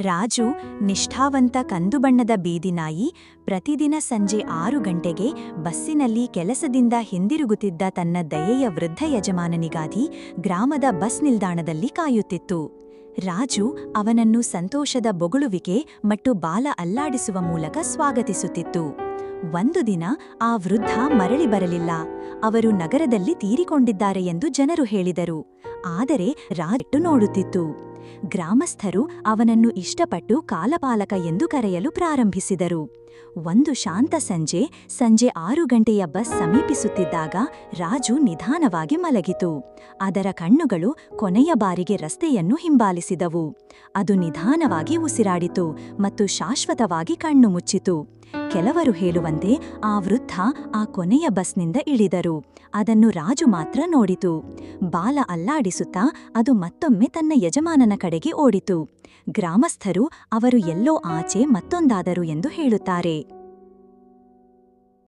ರಾಜು ನಿಷ್ಠಾವಂತ ಕಂದುಬಣ್ಣದ ಬೀದಿನಾಯಿ ಪ್ರತಿದಿನ ಸಂಜೆ ಆರು ಗಂಟೆಗೆ ಬಸ್ಸಿನಲ್ಲಿ ಕೆಲಸದಿಂದ ಹಿಂದಿರುಗುತ್ತಿದ್ದ ತನ್ನ ದಯೆಯ ವೃದ್ಧ ಯಜಮಾನನಿಗಾಗಿ ಗ್ರಾಮದ ಬಸ್ ನಿಲ್ದಾಣದಲ್ಲಿ ಕಾಯುತ್ತಿತ್ತು. ರಾಜು ಅವನನ್ನು ಸಂತೋಷದ ಬೊಗಳುವಿಕೆ ಮತ್ತು ಬಾಲ ಅಲ್ಲಾಡಿಸುವ ಮೂಲಕ ಸ್ವಾಗತಿಸುತ್ತಿತ್ತು. ಒಂದು ದಿನ ಆ ವೃದ್ಧ ಮರಳಿ ಬರಲಿಲ್ಲ. ಅವರು ನಗರದಲ್ಲಿ ತೀರಿಕೊಂಡಿದ್ದಾರೆ ಎಂದು ಜನರು ಹೇಳಿದರು. ಆದರೆ ರಾಜು ನೋಡುತ್ತಿತ್ತು. ಗ್ರಾಮಸ್ಥರು ಅವನನ್ನು ಇಷ್ಟಪಟ್ಟು ಕಾಲಪಾಲಕ ಎಂದು ಕರೆಯಲು ಪ್ರಾರಂಭಿಸಿದರು. ಒಂದು ಶಾಂತ ಸಂಜೆ ಸಂಜೆ ಆರು ಗಂಟೆಯ ಬಸ್ ಸಮೀಪಿಸುತ್ತಿದ್ದಾಗ ರಾಜು ನಿಧಾನವಾಗಿ ಮಲಗಿತು. ಅದರ ಕಣ್ಣುಗಳು ಕೊನೆಯ ಬಾರಿಗೆ ರಸ್ತೆಯನ್ನು ಹಿಂಬಾಲಿಸಿದವು. ಅದು ನಿಧಾನವಾಗಿ ಉಸಿರಾಡಿತು ಮತ್ತು ಶಾಶ್ವತವಾಗಿ ಕಣ್ಣು ಮುಚ್ಚಿತು. ಕೆಲವರು ಹೇಳುವಂತೆ ಆ ವೃದ್ಧ ಆ ಕೊನೆಯ ಬಸ್ನಿಂದ ಇಳಿದರು. ಅದನ್ನು ರಾಜು ಮಾತ್ರ ನೋಡಿತು. ಬಾಲ ಅಲ್ಲಾಡಿಸುತ್ತಾ ಅದು ಮತ್ತೊಮ್ಮೆ ತನ್ನ ಯಜಮಾನನ ಕಡೆಗೆ ಓಡಿತು. ಗ್ರಾಮಸ್ಥರು ಅವರು ಎಲ್ಲೋ ಆಚೆ ಮತ್ತೊಂದಾದರು ಎಂದು ಹೇಳುತ್ತಾರೆ. Sari.